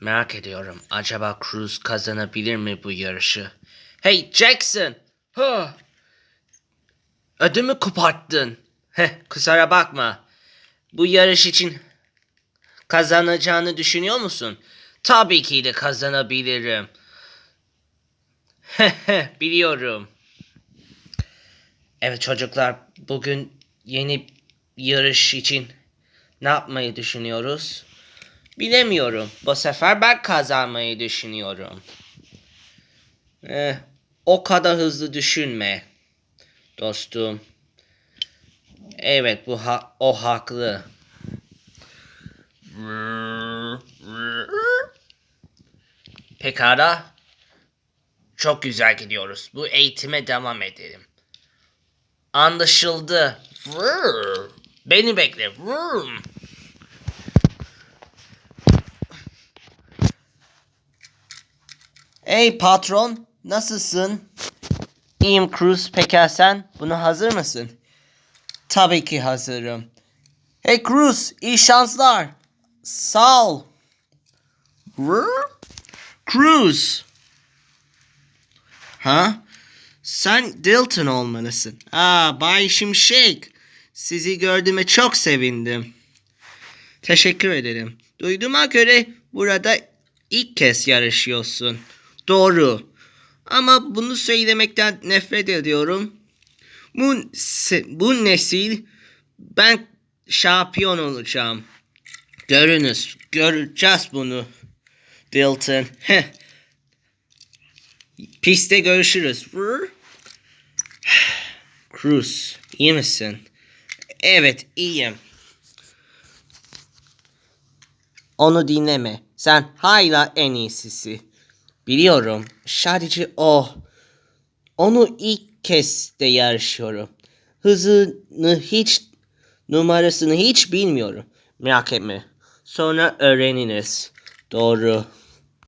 Merak ediyorum. Acaba Cruz kazanabilir mi bu yarışı? Hey Jackson! Huh. Ödümü koparttın. Heh, kusura bakma. Bu yarış için kazanacağını düşünüyor musun? Tabii ki de kazanabilirim. Biliyorum. Evet çocuklar, bugün yeni yarış için ne yapmayı düşünüyoruz? Bilemiyorum. Bu sefer ben kazanmayı düşünüyorum. Eh, o kadar hızlı düşünme. Dostum. Evet bu ha- o haklı. Pekala. Çok güzel gidiyoruz. Bu eğitime devam edelim. Anlaşıldı. Beni bekle. Ey patron, nasılsın? İyiyim Cruz, pekala sen? Buna hazır mısın? Tabii ki hazırım. Hey Cruz, iyi şanslar. Sağ ol. Cruz. Ha? Sen Dilton olmalısın. Aa, Bay Şimşek. Sizi gördüğüme çok sevindim. Teşekkür ederim. Duyduğuma göre burada ilk kez yarışıyorsun. Doğru. Ama bunu söylemekten nefret ediyorum. Bu, bu nesil ben şampiyon olacağım. Görünüz. Göreceğiz bunu. Dilton. Heh. Piste görüşürüz. Cruz, iyi misin? Evet, iyiyim. Onu dinleme. Sen hala en iyisisi. Biliyorum. Sadece o. Onu ilk kez de yarışıyorum. Hızını hiç, numarasını hiç bilmiyorum. Merak etme. Sonra öğreniriz. Doğru.